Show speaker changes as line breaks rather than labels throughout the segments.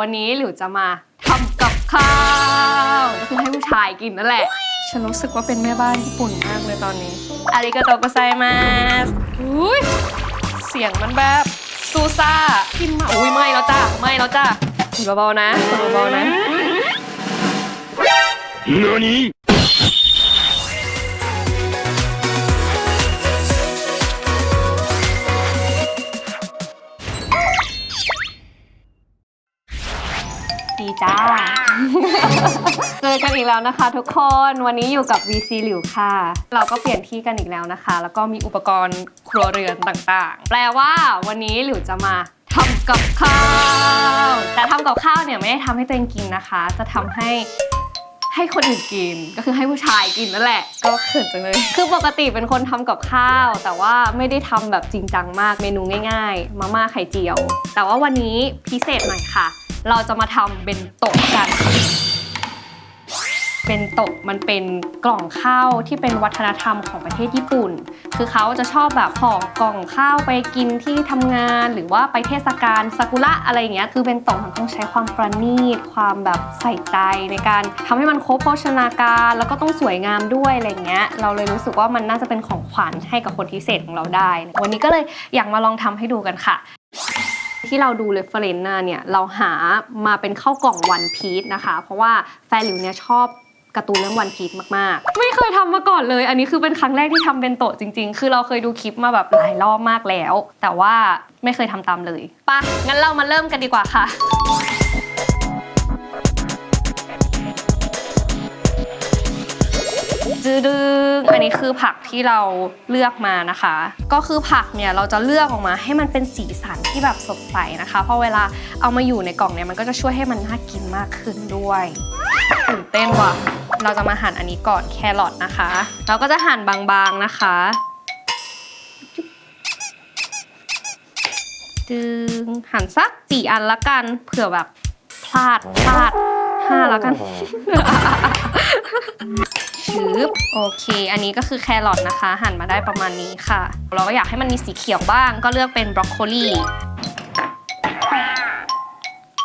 วันนี้หลิวจะมาทำกับข้าวก็คือให้ผู้ชายกินนั่นแหละ ฉันรู้สึกว่าเป็นแม่บ้านญี่ปุ่นมากเลยตอนนี้อาริกาโตโกไซมาสอุ้ยเสียงมันแบบซูซ่ากินมาอุ้ยไม่แล้วจ้าไม่แล้วจ้าเบาๆนะเบาๆนะ
何
จ้า เจอกันอีกแล้วนะคะ ทุกคนวันนี้อยู่กับ VC หลิวค่ะ เราก็เปลี่ยนที่กันอีกแล้วนะคะ แล้วก็มีอุปกรณ์ครัวเรือนต่างๆ แปลว่าวันนี้หลิวจะมาทำกับข้าว แต่ทำกับข้าวเนี่ยไม่ได้ทำให้ตัวเองกินนะคะ จะทำให้ให้คนอื่นกินก็คือให้ผู้ชายกินนั่นแหละ ก็เขินจังเลย คือปกติเป็นคนทำกับข้าว แต่ว่าไม่ได้ทำแบบจริงจังมากเมนูง่าย ๆ มาม่าไข่เจียว แต่ว่าวันนี้พิเศษหน่อยค่ะ เราจะมาทำเป็นโต๊ะกันเป็นโต๊ะมันเป็นกล่องข้าวที่เป็นวัฒนธรรมของประเทศญี่ปุ่น คือเขาจะชอบแบบห่อกล่องข้าวไปกินที่ทำงาน หรือว่าไปเทศกาลซากุระอะไรอย่างเงี้ย คือเป็นโต๊ะมันต้องใช้ความประณีต ความแบบใส่ใจในการทำให้มันครบโภชนาการ แล้วก็ต้องสวยงามด้วยอะไรเงี้ย เราเลยรู้สึกว่ามันน่าจะเป็นของขวัญให้กับคนพิเศษของเราได้ วันนี้ก็เลยอยากมาลองทำให้ดูกันค่ะ ที่เราดูเรฟเฟรนซ์น่าเนี่ยเราหามาเป็นข้าวกล่องวันพีชนะคะ เพราะว่าแฟนหลิวเนี่ยชอบการ์ตูนเรื่องวันพีชมากๆ ไม่เคยทำมาก่อนเลย อันนี้คือเป็นครั้งแรกที่ทำเป็นโตะจริง ๆ คือเราเคยดูคลิปมาแบบหลายรอบมากแล้ว แต่ว่าไม่เคยทำตามเลยปะงั้นเรามาเริ่มกันดีกว่าค่ะ ดึงอันนี้คือผักที่เราเลือกมานะคะ ก็คือผักเนี่ยเราจะเลือกออกมาให้มันเป็นสีสันที่แบบสดใสนะคะ เพราะเวลาเอามาอยู่ในกล่องเนี่ยมันก็จะช่วยให้มันน่ากินมากขึ้นด้วยตื่นเต้นว่ะ เราจะมาหั่นอันนี้ก่อนแครอทนะคะ เราก็จะหั่นบางๆนะคะดึงหั่นสักสี่อันละกันเผื่อแบบพลาดพลาดห้าล้วกัน ชืบโอเค อันนี้ก็คือแครอทนะคะ หั่นมาได้ประมาณนี้ค่ะ เราก็อยากให้มันมีสีเขียวบ้าง ก็เลือกเป็นบรอกโคลี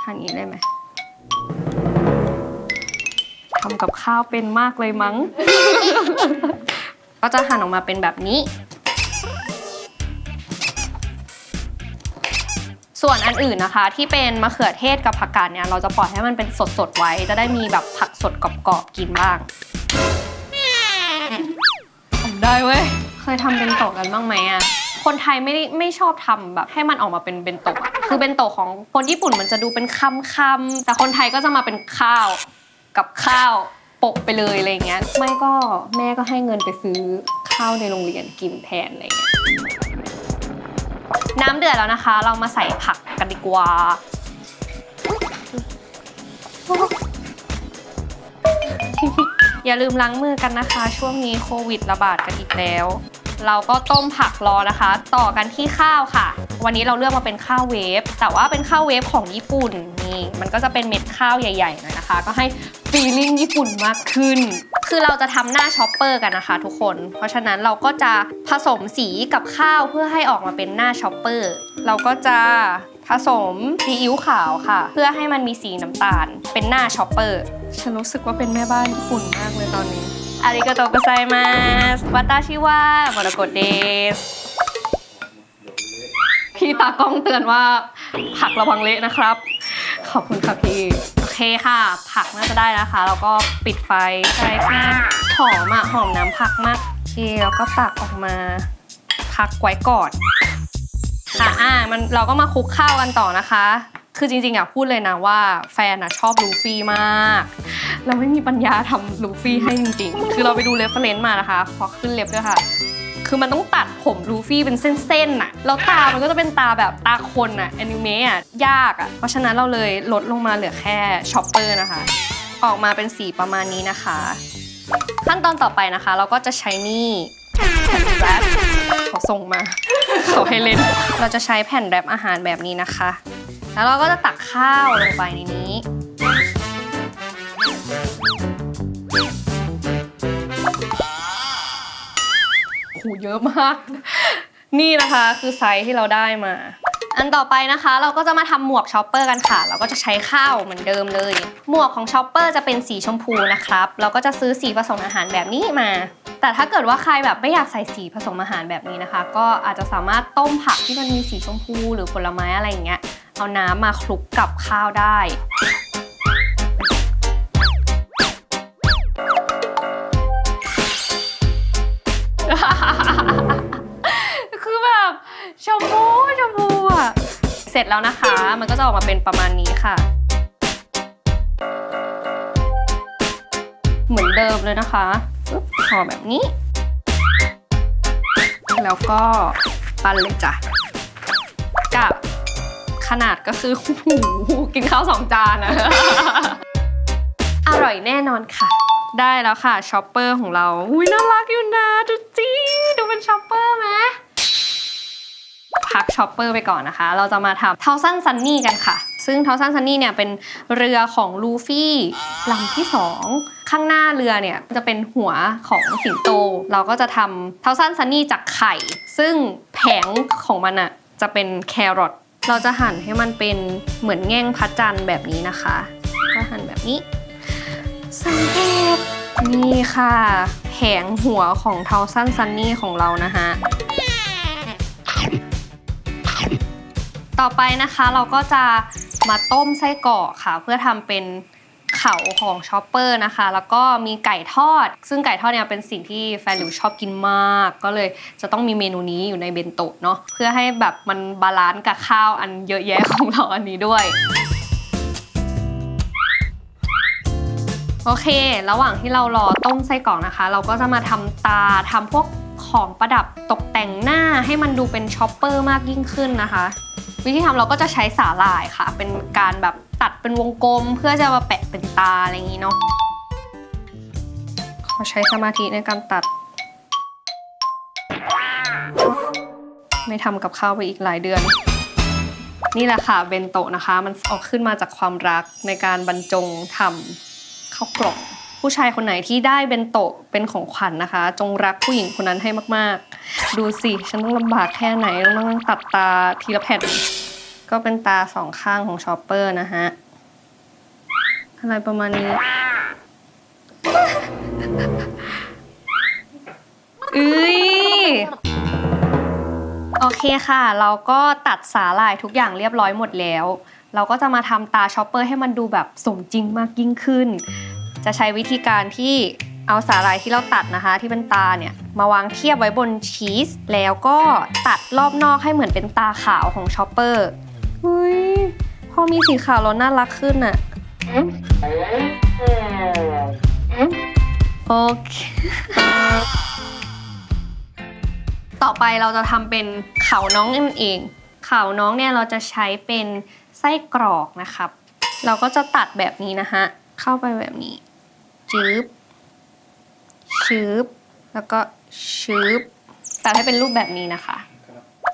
หั่นนี้ได้ไหมทำกับข้าวเป็นมากเลยมั้ง ก็จะหั่นออกมาเป็นแบบนี้ ส่วนอันอื่นนะคะ ที่เป็นมะเขือเทศกับผักกาดเนี่ย เราจะปล่อยให้มันเป็นสดๆไว้ จะได้มีแบบผักสดกรอบๆกินบ้าง ได้เว้ย เคยทำเป็นโตะกันบ้างไหมอะคนไทยไม่ได้ไม่ชอบทำแบบ ให้มันออกมาเป็นเป็นโตะอะคือเป็นโตะของคนญี่ปุ่นมันจะดูเป็นคำคำๆแต่คนไทยก็จะมาเป็นข้าวกับข้าวโปะไปเลยอะไรเงี้ย ไม่ก็แม่ก็ให้เงินไปซื้อข้าวในโรงเรียนกินแทนอะไรเงี้ย น้ำเดือดแล้วนะคะ เรามาใส่ผักกันดีกว่า อย่าลืมล้างมือกันนะคะ ช่วงนี้โควิดระบาดกันอีกแล้ว เราก็ต้มผักรอนะคะ ต่อกันที่ข้าวค่ะ วันนี้เราเลือกมาเป็นข้าวเวฟ แต่ว่าเป็นข้าวเวฟของญี่ปุ่นนี่มันก็จะเป็นเม็ดข้าวใหญ่ๆหน่อยนะคะ ก็ให้ฟีลิ่งญี่ปุ่นมากขึ้น คือเราจะทำหน้าช็อปเปอร์กันนะคะทุกคน เพราะฉะนั้นเราก็จะผสมสีกับข้าวเพื่อให้ออกมาเป็นหน้าช็อปเปอร์ เราก็จะ ผสมซีอิ๊วขาวค่ะ เพื่อให้มันมีสีน้ำตาล เป็นหน้าช็อปเปอร์ ฉันรู้สึกว่าเป็นแม่บ้านญี่ปุ่นมากเลยตอนนี้อาริกาโตโกไซมาสวัตาชิวะมรกตเดสพี่ตากล้องเตือนว่าผักระวังเละนะครับ ขอบคุณค่ะพี่ โอเคค่ะ ผักน่าจะได้นะคะ แล้วก็ปิดไฟใช่ค่ะหอมอะหอมน้ำผักมากโอเคแล้วก็ตักออกมาพักไว้ก่อน ค่ะอ่ามันเราก็มาคลุกข้าวกันต่อนะคะ คือจริงๆอะพูดเลยนะว่าแฟนอะชอบลูฟี่มาก เราไม่มีปัญญาทำลูฟี่ให้จริงๆ คือเราไปดูเรฟเฟรนซ์มานะคะ ขอขึ้นเล็บด้วยค่ะ คือมันต้องตัดผมลูฟี่เป็นเส้นๆน่ะ แล้วตา มันก็จะเป็นตาแบบตาคนน่ะแอนิเมะอะยากอะ เพราะฉะนั้นเราเลยลดลงมาเหลือแค่ช็อปเปอร์นะคะ ออกมาเป็นสีประมาณนี้นะคะ ขั้นตอนต่อไปนะคะ เราก็จะใช้นี่แผ่นแรปเขา ส่งมา เขาให้เล่น เราจะใช้แผ่นแรปอาหารแบบนี้นะคะ แล้วเราก็จะตักข้าวลงไปในนี้โหเยอะมาก นี่นะคะคือไซส์ที่เราได้มา อันต่อไปนะคะ เราก็จะมาทำหมวกช็อปเปอร์กันค่ะ เราก็จะใช้ข้าวเหมือนเดิมเลย หมวกของช็อปเปอร์จะเป็นสีชมพูนะครับ เราก็จะซื้อสีผสมอาหารแบบนี้มา แต่ถ้าเกิดว่าใครแบบไม่อยากใส่สีผสมอาหารแบบนี้นะคะ ก็อาจจะสามารถต้มผักที่มันมีสีชมพูหรือผลไม้อะไรอย่างเงี้ยเอาน้ำมาคลุกกับข้าวได้คือแบบชมพูชมพูอะเสร็จแล้วนะคะ มันก็จะออกมาเป็นประมาณนี้ค่ะ เหมือนเดิมเลยนะคะ ปึ๊บห่อแบบนี้ แล้วก็ปั้นเลยจ้ะกับขนาดก็คือหูกินข้าวสองจานนะ อร่อยแน่นอนค่ะ ได้แล้วค่ะช็อปเปอร์ของเราอุ้ยน่ารักอยู่นะดูจีดูเป็นช็อปเปอร์ไหมพักช็อปเปอร์ไปก่อนนะคะ เราจะมาทำเทาสั้นซันนี่กันค่ะ ซึ่งเทาสั้นซันนี่เนี่ยเป็นเรือของลูฟี่ลำที่สองข้างหน้าเรือเนี่ยจะเป็นหัวของสิงโต เราก็จะทำเทาสั้นซันนี่จากไข่ ซึ่งแผงของมันอะจะเป็นแครอทเราจะหั่นให้มันเป็นเหมือนแง่งพระจันทร์แบบนี้นะคะก็หั่นแบบนี้สังเกตนี่ค่ะแผงหัวของเทาสั้นซันนี่ของเรานะฮะ ต่อไปนะคะเราก็จะมาต้มไส้กรอกค่ะ เพื่อทำเป็นเขาของชอปเปอร์นะคะ แล้วก็มีไก่ทอด ซึ่งไก่ทอดเนี่ยเป็นสิ่งที่แฟนหลิวชอบกินมาก ก็เลยจะต้องมีเมนูนี้อยู่ในเบนโตะเนาะเพื่อให้แบบมันบาลานซ์กับข้าวอันเยอะแยะของเราอันนี้ด้วย โอเค ระหว่างที่เรารอต้มไส้กรอกนะคะ เราก็จะมาทำตาทำพวกของประดับตกแต่งหน้าให้มันดูเป็นช็อปเปอร์มากยิ่งขึ้นนะคะ วิธีทำเราก็จะใช้สาหร่ายค่ะ เป็นการแบบตัดเป็นวงกลม เพื่อจะมาแปะเป็นตาอะไรอย่างนี้เนาะขอใช้สมาธิในการตัด ไม่ทำกับข้าวไปอีกหลายเดือน นี่แหละค่ะเบนโตะนะคะ มันออกขึ้นมาจากความรักในการบรรจงทำข้าวกล่อง ผู้ชายคนไหนที่ได้เบนโตะเป็นของขวัญนะคะ จงรักผู้หญิงคนนั้นให้มากๆ ดูสิ ฉันต้องลำบากแค่ไหนต้องนั่งตัดตาทีละแผ่นก็เป็นตาสองข้างของชอปเปอร์นะฮะ อะไรประมาณนี้เอ้ยโอเคค่ะ เราก็ตัดสาหร่ายทุกอย่างเรียบร้อยหมดแล้ว เราก็จะมาทำตาชอปเปอร์ให้มันดูแบบสมจริงมากยิ่งขึ้น จะใช้วิธีการที่เอาสาหร่ายที่เราตัดนะคะ ที่เป็นตาเนี่ยมาวางเทียบไว้บนชีส แล้วก็ตัดรอบนอกให้เหมือนเป็นตาขาวของชอปเปอร์เฮ้ยพอมีสีขาวแล้วน่ารักขึ้นอะโอเคต่อไปเราจะทำเป็นเขาน้องนั่นเอง เขาน้องเนี่ยเราจะใช้เป็นไส้กรอกนะครับ เราก็จะตัดแบบนี้นะฮะเข้าไปแบบนี้ จืบชืบแล้วก็ชืบตัดให้เป็นรูปแบบนี้นะคะ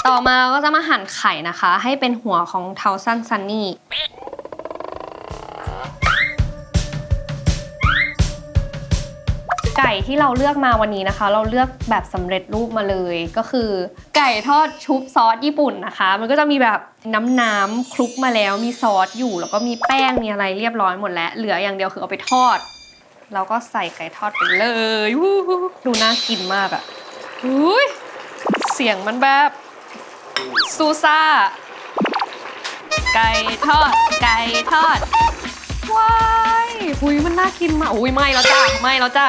ต่อมาเราก็จะมาหั่นไข่นะคะ ให้เป็นหัวของเทาซันซันนี่ไก่ที่เราเลือกมาวันนี้นะคะ เราเลือกแบบสำเร็จรูปมาเลยก็คือ ไก่ทอดชุบซอสญี่ปุ่นนะคะ มันก็จะมีแบบน้ำน้ำๆคลุกมาแล้วมีซอสอยู่ แล้วก็มีแป้งมีอะไรเรียบร้อยหมดแล้ว เหลืออย่างเดียวคือเอาไปทอด เราก็ใส่ไก่ทอดไปเลยดูน่ากินมากอะ่ะอุ้ยเสียงมันแบบ ซูซ่า ไก่ทอด ไก่ทอด ว้ายหุยมันน่ากินมากอุ้ยไม่แล้วจ้าไม่แล้วจ้า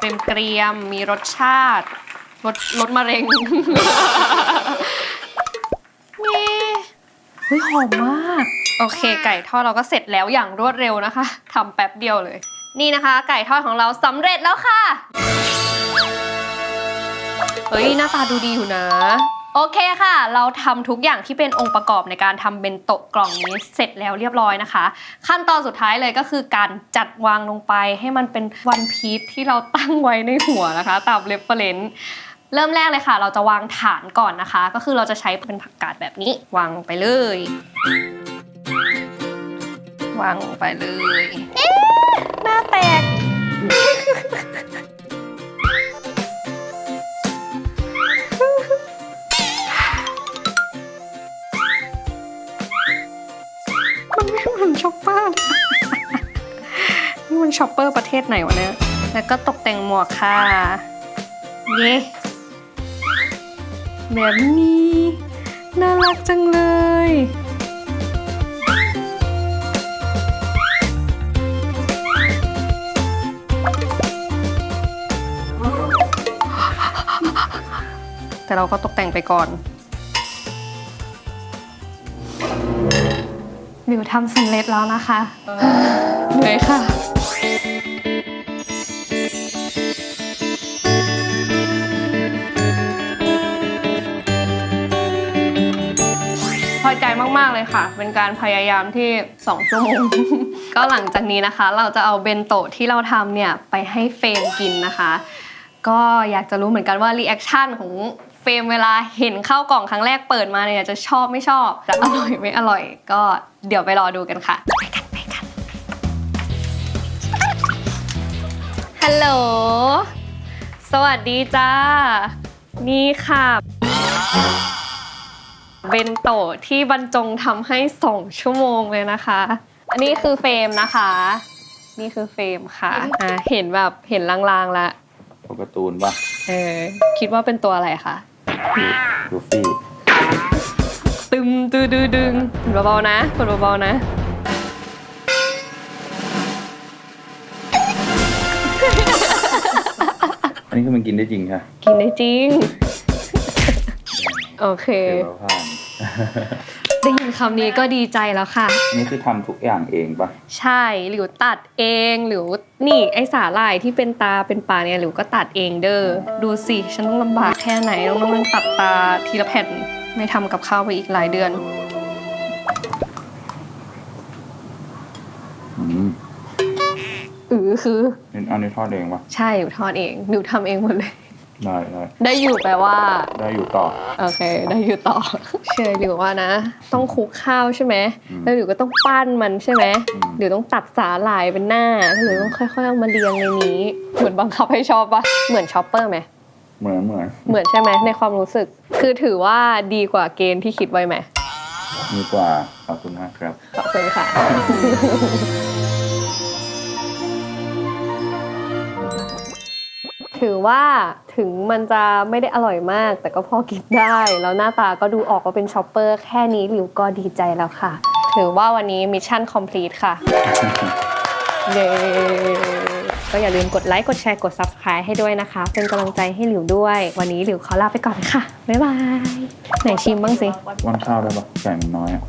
เต็มเกรียมมีรสชาติรสรสมะเร็งนี่เฮ้ยหอมมาก โอเค ไก่ทอดเราก็เสร็จแล้วอย่างรวดเร็วนะคะทำแป๊บเดียวเลย นี่นะคะ ไก่ทอดของเราสำเร็จแล้วค่ะ เฮ้ย หน้าตาดูดีอยู่นะ โอเคค่ะ เราทำทุกอย่างที่เป็นองค์ประกอบในการทำเบนโตะกล่องนี้เสร็จแล้วเรียบร้อยนะคะ ขั้นตอนสุดท้ายเลยก็คือการจัดวางลงไปให้มันเป็นวันพีชที่เราตั้งไว้ในหัวนะคะ ตามเรฟเฟรนซ์เริ่มแรกเลยค่ะ เราจะวางฐานก่อนนะคะ ก็คือเราจะใช้เป็นผักกาดแบบนี้ วางลงไปเลย วางลงไปเลยาแตก มันไม่เหมือนช็อปเปอร์นี่มันช็อปเปอร์ประเทศไหนวะเนี่ย แล้วก็ตกแต่งหมวกค่ะ เย้แบบนี้ น่ารักจังเลย แต่เราก็ตกแต่งไปก่อนมิวทำสำเร็จแล้วนะคะเหนื่อยค่ะ พอใจมากๆเลยค่ะ เป็นการพยายามที่ 2 ชั่วโมง ก็หลังจากนี้นะคะ เราจะเอาเบนโตะที่เราทำเนี่ย ไปให้เฟรมกินนะคะ ก็อยากจะรู้เหมือนกันว่ารีแอคชั่นของเฟ รมเวลาเห็นข้าวกล่องครั้งแรกเปิดมาเนี่ยจะชอบไม่ชอบจะอร่อยไม่อร่อยก็เดี๋ยวไปรอดูกันค่ะไปกันไปกันฮัลโหลสวัสดีจ้า นี่ค่ะ เบนโตะที่บรรจงทำให้ 2 ชั่วโมงเลยนะคะ อันนี้คือเฟรมนะคะ นี่คือเฟรมค่ะอะเห็นแบบเห็นลางๆแล้ว
ตัวการ์ตูนป่ะ
เออคิดว่าเป็นตัวอะไรคะ
ลูฟี่
ตึมตือดือดึงกดเบาๆนะกดเบาๆนะ
อันนี้คือมันกินได้จริงค่ะ
กินได้จริง โอเค
เดี๋ยวเราผ่าน
ได้ยินคำนี้ก็ดีใจแล้วค่ะ
อันนี้คือทำทุกอย่างเองป่ะ
ใช่หลิวตัดเองหรือนี่ไอสาหร่ายที่เป็นตาเป็นปากเนี่ยหลิวก็ตัดเองเด้อดูสิฉันต้องลำบากแค่ไหนต้องนั่งตัดตาทีละแผ่นไม่ทำกับข้าวไปอีกหลายเดือน
อืม
อือคือ
นี่อันนี้ทอดเองป่ะ
ใช่หลิวทอดเองหลิวทำเองหมดเลย
ได้ได้
ได้อยู่แปลว่า
ได้อยู่ต่อ
โอเค ได้อยู่ต่อ เชื่อหลิวว่านะ ต้องคลุกข้าวใช่ไหม
อืม
แล้วหลิวก็ต้องปั้นมันใช่ไหม
อืม
หลิวต้องตัดสาหร่ายเป็นหน้าแล้วหลิวต้องค่อยๆเอามาเรียงในนี้เหมือนบังคับให้ชอบปะเหมือนช็อปเปอร์ไหม
เหมือนเหมือน
เหมือนใช่ไหมในความรู้สึก คือถือว่าดีกว่าเกณฑ์ที่คิดไว้ไหม
มีกว่าขอบคุณมากครับ
ขอบคุณค่ะ ถือว่าถึงมันจะไม่ได้อร่อยมาก แต่ก็พอกินได้ แล้วหน้าตาก็ดูออกว่าเป็นช็อปเปอร์แค่นี้หลิวก็ดีใจแล้วค่ะ ถือว่าวันนี้มิชชั่นคอมพลีทค่ะ เย้ก็อย่าลืมกดไลค์ กดแชร์ กด Subscribe ให้ด้วยนะคะ เป็นกำลังใจให้หลิวด้วย วันนี้หลิวขอลาไปก่อนค่ะ บ๊ายบาย ไหนชิมบ้างสิ
ว่านข้าวได้ป่ะไก่มันน้อยอะ